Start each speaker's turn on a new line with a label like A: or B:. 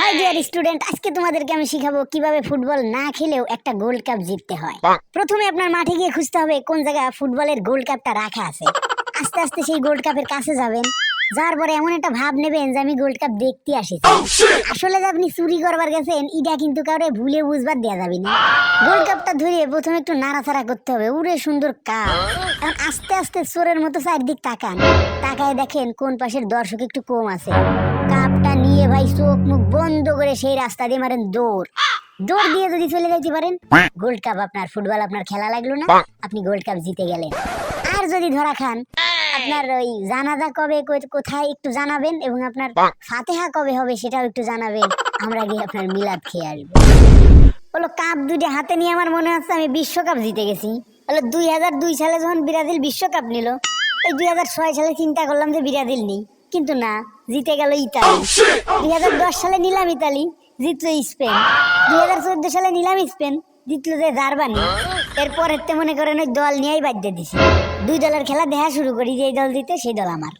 A: High dear student আজকে তোমাদেরকে আমি শিখাবো কীভাবে ফুটবল না খেলেও একটা গোল্ড কাপ জিততে হয়। প্রথমে আপনার মাঠে গিয়ে খুঁজতে হবে কোন জায়গায় ফুটবলের গোল্ড কাপটা রাখা আছে। আস্তে আস্তে সেই গোল্ড কাপের কাছে যাবেন। যার পরে এমন একটা ভাব নেবেন যে আমি গোল্ড কাপ দেখতে আসিছি। আসলে যে আপনি চুরি করবার গেছেন এটা কিন্তু কাউরে ভুলে বুঝবার দেওয়া যাবে না। গোল্ড কাপটা ধরে প্রথমে একটু নাড়াচাড়া করতে হবে। উড়ে সুন্দর কাপ। এখন আস্তে আস্তে চোরের মতো চারদিক তাকান। তাকায় দেখেন কোন পাশের দর্শক একটু কম আছে। কাপটা নিয়ে ভাই চোখ মুখ বন্ধ করে সেই রাস্তা দিয়ে মারেন দৌড়। দৌড় দিয়ে যদি চলে যাইতে পারেন গোল্ড কাপ আপনার ফুটবল আপনার খেলা লাগল না। আপনি গোল্ড কাপ জিতে গেলেন। আর যদি ধরা খান আপনার ওই জানাজা কবে কোথায় একটু জানাবেন এবং আপনার ফাতেহা কবে হবে সেটাও একটু জানাবেন। আমরা গিয়ে আপনার মিলাদ খেয়ে আসব। হলো কাপ দুটো হাতে নিয়ে আমার মনে হচ্ছে আমি বিশ্বকাপ জিতে গেছি। দুই হাজার দুই সালে যখন ব্রাজিল বিশ্বকাপ নিল ওই দুই হাজার ছয় সালে চিন্তা করলাম যে ব্রাজিল নেই। কিন্তু না জিতে গেল ইতালি। দুই হাজার দশ সালে নিলাম ইতালি জিতলো স্পেন। দুই হাজার চোদ্দ সালে নিলাম স্পেন জিতল যে জার্মানি। এরপর এতে মনে করেন ওই দল নিয়েই বাদ দিয়ে দিছি। দুই দলের খেলা দেখা শুরু করি যে দল জিতে সেই দল আমার।